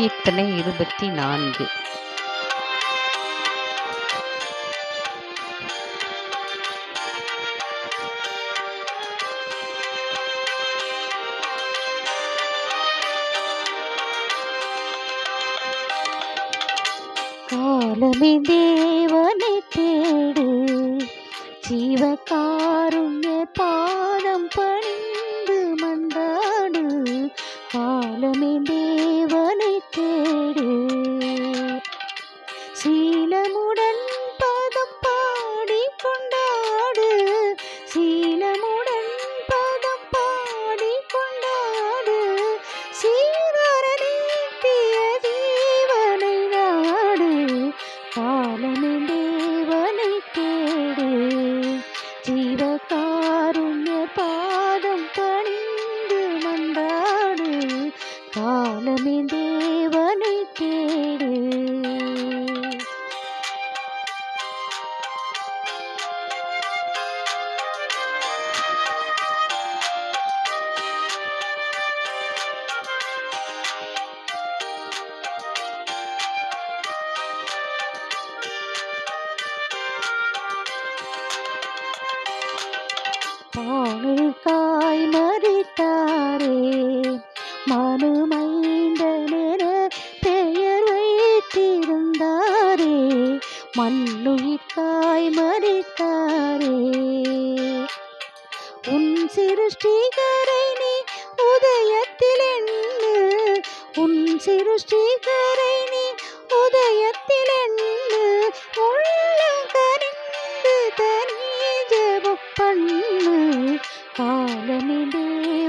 கீர்த்தனை இருபத்தி நான்கு. காலமே தேவனை தேடு ஜீவகாருண்ய பாதம் பணி தேவனை தேடு. பால் காய் மறித்தாரே மனுமை மறித்தாரே மண்ணுயிர்க்காய் மறித்தாரே. உன் சிருஷ்டிகரை நீ உதயத்தில் என்று உன் சிருஷ்டிகரை நீ உதயத்தில் என்று உள்ளம் கரிந்து தனியே ஜெபம் பண்ணு. காலமே